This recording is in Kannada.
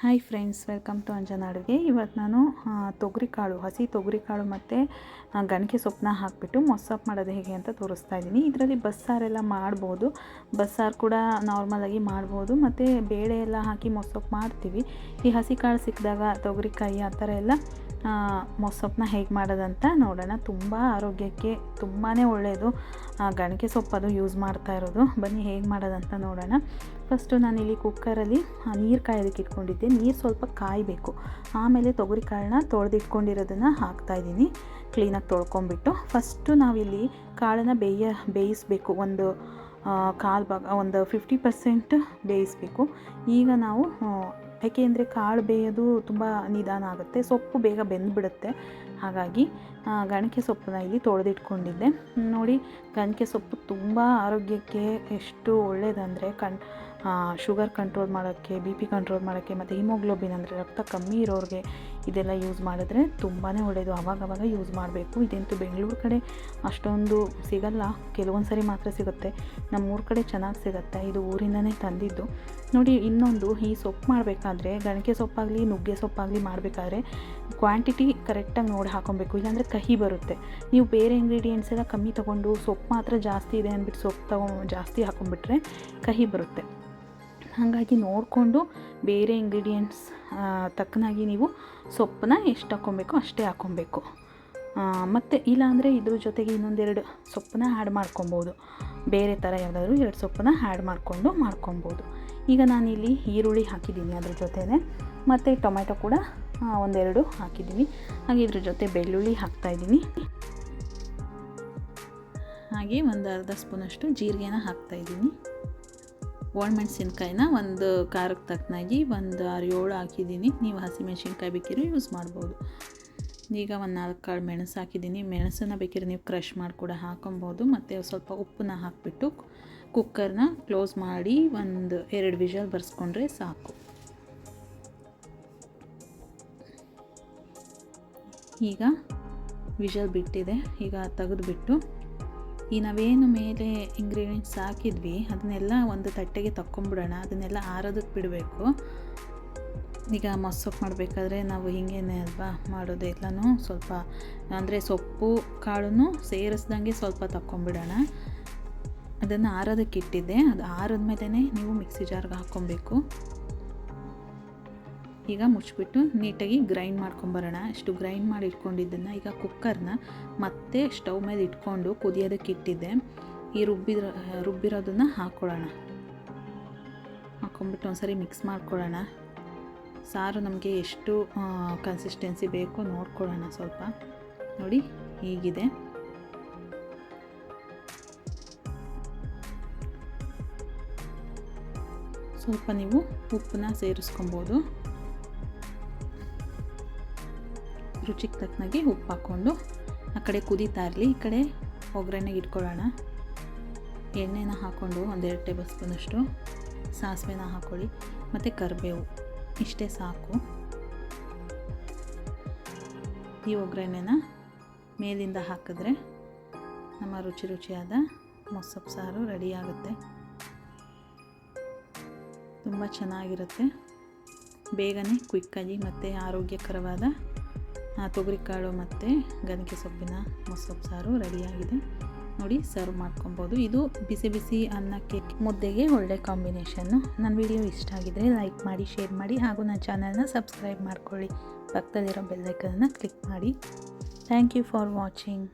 Hi friends welcome to Anjana ಅಡುಗೆ ಇವತ್ತು ನಾನು ತೊಗರಿ ಕಾಳು ಹಸಿ ತೊಗರಿ ಕಾಳು ಮತ್ತು ಗಣಕೆ ಸೊಪ್ಪನ್ನ ಹಾಕಿಬಿಟ್ಟು ಮೊಸಪ್ಪು ಮಾಡೋದು ಹೇಗೆ ಅಂತ ತೋರಿಸ್ತಾ ಇದ್ದೀನಿ. ಇದರಲ್ಲಿ ಬಸ್ಸಾರೆಲ್ಲ ಮಾಡ್ಬೋದು. ಬಸ್ಸಾರು ಕೂಡ ನಾರ್ಮಲಾಗಿ ಮಾಡ್ಬೋದು. ಮತ್ತು ಬೇಳೆ ಎಲ್ಲ ಹಾಕಿ ಮೊಸಪ್ಪು ಮಾಡ್ತೀವಿ. ಈ ಹಸಿ ಕಾಳು ಸಿಕ್ಕಿದಾಗ ತೊಗರಿಕಾಯಿ ಆ ಥರ ಎಲ್ಲ ಮೊಸಪ್ಪನ್ನ ಹೇಗೆ ಮಾಡೋದಂತ ನೋಡೋಣ. ತುಂಬ ಆರೋಗ್ಯಕ್ಕೆ ತುಂಬಾ ಒಳ್ಳೆಯದು ಗಣಕೆ ಸೊಪ್ಪು ಅದು ಯೂಸ್ ಮಾಡ್ತಾ ಇರೋದು. ಬನ್ನಿ ಹೇಗೆ ಮಾಡೋದಂತ ನೋಡೋಣ. ಫಸ್ಟು ನಾನಿಲ್ಲಿ ಕುಕ್ಕರಲ್ಲಿ ನೀರು ಕಾಯೋದಕ್ಕೆ ಇಟ್ಕೊಂಡಿದ್ದೆ. ನೀರು ಸ್ವಲ್ಪ ಕಾಯಬೇಕು. ಆಮೇಲೆ ತೊಗರಿ ಕಾಳನ್ನ ತೊಳೆದಿಟ್ಕೊಂಡಿರೋದನ್ನು ಹಾಕ್ತಾಯಿದ್ದೀನಿ ಕ್ಲೀನಾಗಿ ತೊಳ್ಕೊಂಬಿಟ್ಟು ಫಸ್ಟು ನಾವಿಲ್ಲಿ ಕಾಳನ್ನು ಬೇಯ, ಬೇಯಿಸಬೇಕು. ಒಂದು ಕಾಲು ಭಾಗ, ಒಂದು ಫಿಫ್ಟಿ ಪರ್ಸೆಂಟ್ ಬೇಯಿಸಬೇಕು. ಈಗ ನಾವು ಯಾಕೆಂದರೆ ಕಾಳು ಬೇಯೋದು ತುಂಬ ನಿಧಾನ ಆಗುತ್ತೆ, ಸೊಪ್ಪು ಬೇಗ ಬೆಂದುಬಿಡುತ್ತೆ. ಹಾಗಾಗಿ ಗಣಕೆ ಸೊಪ್ಪನ್ನ ಇಲ್ಲಿ ತೊಳೆದಿಟ್ಕೊಂಡಿದ್ದೆ. ನೋಡಿ ಗಣಕೆ ಸೊಪ್ಪು ತುಂಬ ಆರೋಗ್ಯಕ್ಕೆ ಎಷ್ಟು ಒಳ್ಳೆಯದಂದರೆ ಕಣ್ ಶುಗರ್ ಕಂಟ್ರೋಲ್ ಮಾಡೋಕ್ಕೆ, ಬಿ ಪಿ ಕಂಟ್ರೋಲ್ ಮಾಡೋಕ್ಕೆ, ಮತ್ತು ಹಿಮೋಗ್ಲೋಬಿನ್ ಅಂದರೆ ರಕ್ತ ಕಮ್ಮಿ ಇರೋರಿಗೆ ಇದೆಲ್ಲ ಯೂಸ್ ಮಾಡಿದ್ರೆ ತುಂಬಾ ಒಳ್ಳೆಯದು ಅವಾಗವಾಗ ಯೂಸ್ ಮಾಡಬೇಕು. ಇದಂತೂ ಬೆಂಗಳೂರು ಕಡೆ ಅಷ್ಟೊಂದು ಸಿಗಲ್ಲ. ಕೆಲವೊಂದು ಸರಿ ಮಾತ್ರ ಸಿಗುತ್ತೆ. ನಮ್ಮೂರ ಕಡೆ ಚೆನ್ನಾಗಿ ಸಿಗುತ್ತೆ. ಇದು ಊರಿಂದನೇ ತಂದಿದ್ದು. ನೋಡಿ, ಇನ್ನೊಂದು ಈ ಸೊಪ್ಪು ಮಾಡಬೇಕಾದ್ರೆ, ಗಣಕೆ ಸೊಪ್ಪಾಗಲಿ, ನುಗ್ಗೆ ಸೊಪ್ಪಾಗಲಿ ಮಾಡಬೇಕಾದ್ರೆ ಕ್ವಾಂಟಿಟಿ ಕರೆಕ್ಟಾಗಿ ನೋಡಿ ಹಾಕೊಬೇಕು. ಇಲ್ಲಾಂದರೆ ಕಹಿ ಬರುತ್ತೆ. ನೀವು ಬೇರೆ ಇಂಗ್ರೀಡಿಯೆಂಟ್ಸ್ ಎಲ್ಲ ಕಮ್ಮಿ ತೊಗೊಂಡು ಸೊಪ್ಪು ಮಾತ್ರ ಜಾಸ್ತಿ ಇದೆ ಅಂದ್ಬಿಟ್ಟು ಸೊಪ್ಪು ತಗೊ, ಜಾಸ್ತಿ ಹಾಕೊಂಡ್ಬಿಟ್ರೆ ಕಹಿ ಬರುತ್ತೆ. ಹಾಗಾಗಿ ನೋಡಿಕೊಂಡು ಬೇರೆ ಇಂಗ್ರೀಡಿಯೆಂಟ್ಸ್ ತಕ್ಕನಾಗಿ ನೀವು ಸೊಪ್ಪನ್ನ ಎಷ್ಟು ಹಾಕ್ಕೊಬೇಕು, ಅಷ್ಟೇ ಹಾಕ್ಕೊಬೇಕು. ಮತ್ತು ಇಲ್ಲಾಂದರೆ ಇದ್ರ ಜೊತೆಗೆ ಇನ್ನೊಂದೆರಡು ಸೊಪ್ಪನ್ನ ಆ್ಯಡ್ ಮಾಡ್ಕೊಬೋದು. ಬೇರೆ ಥರ ಯಾವುದಾದ್ರೂ ಎರಡು ಸೊಪ್ಪನ್ನ ಆ್ಯಡ್ ಮಾಡಿಕೊಂಡು ಮಾಡ್ಕೊಬೋದು. ಈಗ ನಾನಿಲ್ಲಿ ಈರುಳ್ಳಿ ಹಾಕಿದ್ದೀನಿ ಅದ್ರ ಜೊತೆನೆ. ಮತ್ತು ಟೊಮೆಟೊ ಕೂಡ ಒಂದೆರಡು ಹಾಕಿದ್ದೀನಿ. ಹಾಗೆ ಇದ್ರ ಜೊತೆ ಬೆಳ್ಳುಳ್ಳಿ ಹಾಕ್ತಾಯಿದ್ದೀನಿ ಹಾಗೆ ಒಂದು ಅರ್ಧ ಸ್ಪೂನಷ್ಟು ಜೀರಿಗೆನ ಹಾಕ್ತಾಯಿದ್ದೀನಿ ಒಣಮೆಣ್ಸಿನ್ಕಾಯಿನ ಒಂದು ಖಾರಕ್ಕೆ ತಕ್ಕನಾಗಿ ಒಂದು ಆರು ಏಳು ಹಾಕಿದ್ದೀನಿ. ನೀವು ಹಸಿಮೆಣ್ಸಿನ್ಕಾಯಿ ಬೇಕಿರೋ ಯೂಸ್ ಮಾಡ್ಬೋದು. ಈಗ ಒಂದು ನಾಲ್ಕು ಕಾಳು ಮೆಣಸು ಹಾಕಿದ್ದೀನಿ. ಮೆಣಸನ್ನು ಬೇಕಿದ್ರೆ ನೀವು ಕ್ರಷ್ ಮಾಡಿ ಕೂಡ ಹಾಕೊಬೋದು. ಮತ್ತು ಸ್ವಲ್ಪ ಉಪ್ಪನ್ನ ಹಾಕಿಬಿಟ್ಟು ಕುಕ್ಕರ್ನ ಕ್ಲೋಸ್ ಮಾಡಿ ಒಂದು ಎರಡು ವಿಷಲ್ ಬರ್ಸ್ಕೊಂಡ್ರೆ ಸಾಕು. ಈಗ ವಿಷಲ್ ಬಿಟ್ಟಿದೆ. ಈಗ ತೆಗೆದುಬಿಟ್ಟು ಈ ನಾವೇನು ಮೇಲೆ ಇಂಗ್ರೀಡಿಯೆಂಟ್ಸ್ ಹಾಕಿದ್ವಿ, ಅದನ್ನೆಲ್ಲ ಒಂದು ತಟ್ಟೆಗೆ ತಕ್ಕೊಂಬಿಡೋಣ, ಅದನ್ನೆಲ್ಲ ಆರೋದಕ್ಕೆ ಬಿಡಬೇಕು. ಈಗ ಮೊಸಪ್ಪು ಮಾಡಬೇಕಾದ್ರೆ ನಾವು ಹಿಂಗೇನೆ ಅಲ್ವಾ ಮಾಡೋದು ಎಲ್ಲನೂ ಸ್ವಲ್ಪ ಅಂದರೆ ಸೊಪ್ಪು ಕಾಳನ್ನು ಸೇರಿಸ್ದಂಗೆ ಸ್ವಲ್ಪ ತಕ್ಕೊಂಬಿಡೋಣ. ಅದನ್ನು ಆರೋದಕ್ಕೆ ಇಟ್ಟಿದ್ದೆ, ಅದು ಆರಿದ್ಮೇಲೆ ನೀವು ಮಿಕ್ಸಿ ಜಾರ್ಗೆ ಹಾಕ್ಕೊಬೇಕು. ಈಗ ಮುಚ್ಚಿಬಿಟ್ಟು ನೀಟಾಗಿ ಗ್ರೈಂಡ್ ಮಾಡ್ಕೊಂಬರೋಣ. ಇಷ್ಟು ಗ್ರೈಂಡ್ ಮಾಡಿ ಇಟ್ಕೊಂಡಿದ್ದನ್ನು ಈಗ ಕುಕ್ಕರ್ನ ಮತ್ತೆ ಸ್ಟವ್ ಮೇಲೆ ಇಟ್ಕೊಂಡು ಕುದಿಯೋದಕ್ಕೆ ಇಟ್ಟಿದ್ದೆ. ಈ ರುಬ್ಬಿದ ರುಬ್ಬಿರೋದನ್ನು ಹಾಕ್ಕೊಳ್ಳೋಣ ಹಾಕ್ಕೊಂಬಿಟ್ಟು ಒಂದ್ಸರಿ ಮಿಕ್ಸ್ ಮಾಡ್ಕೊಳ್ಳೋಣ. ಸಾರು ನಮಗೆ ಎಷ್ಟು ಕನ್ಸಿಸ್ಟೆನ್ಸಿ ಬೇಕೋ ನೋಡ್ಕೊಳ್ಳೋಣ ಸ್ವಲ್ಪ. ನೋಡಿ, ಹೀಗಿದೆ. ಸ್ವಲ್ಪ ನೀವು ಉಪ್ಪನ್ನ ಸೇರಿಸ್ಕೊಬೋದು. ರುಚಿಗೆ ತಕ್ಕನಾಗಿ ಉಪ್ಪು ಹಾಕ್ಕೊಂಡು ಆ ಕಡೆ ಕುದೀತಾ ಇರಲಿ, ಈ ಕಡೆ ಒಗ್ಗರಣೆಗೆ ಇಟ್ಕೊಳ್ಳೋಣ. ಎಣ್ಣೆನ ಹಾಕ್ಕೊಂಡು ಒಂದೆರಡು ಟೇಬಲ್ ಸ್ಪೂನಷ್ಟು ಸಾಸಿವೆನ ಹಾಕ್ಕೊಳ್ಳಿ ಮತ್ತು ಕರಿಬೇವು. ಇಷ್ಟೇ ಸಾಕು. ಈ ಒಗ್ಗರಣೆನ ಮೇಲಿಂದ ಹಾಕಿದ್ರೆ ನಮ್ಮ ರುಚಿ ರುಚಿಯಾದ ಮೊಸಪ್ಪು ಸಾರು ರೆಡಿಯಾಗುತ್ತೆ ತುಂಬ ಚೆನ್ನಾಗಿರುತ್ತೆ. ಬೇಗನೆ, ಕ್ವಿಕ್ಕಾಗಿ, ಮತ್ತು ಆರೋಗ್ಯಕರವಾದ ತೊಗರಿಕಾಳು ಮತ್ತು ಗನಿಕೆ ಸೊಪ್ಪಿನ ಮೊಸೊಪ್ಪು ಸಾರು ರೆಡಿಯಾಗಿದೆ. ನೋಡಿ ಸರ್ವ್ ಮಾಡ್ಕೊಬೋದು. ಇದು ಬಿಸಿ ಬಿಸಿ ಅನ್ನಕ್ಕೆ ಮುದ್ದೆಗೆ ಒಳ್ಳೆ ಕಾಂಬಿನೇಷನ್ನು ನನ್ನ ವಿಡಿಯೋ ಇಷ್ಟ ಆಗಿದರೆ ಲೈಕ್ ಮಾಡಿ ಶೇರ್ ಮಾಡಿ ಹಾಗೂ ನನ್ನ ಚಾನಲ್ನ ಸಬ್ಸ್ಕ್ರೈಬ್ ಮಾಡ್ಕೊಳ್ಳಿ. ಪಕ್ಕದಲ್ಲಿರೋ ಬೆಲ್ಲೈಕನ್ನು ಕ್ಲಿಕ್ ಮಾಡಿ. Thank you for watching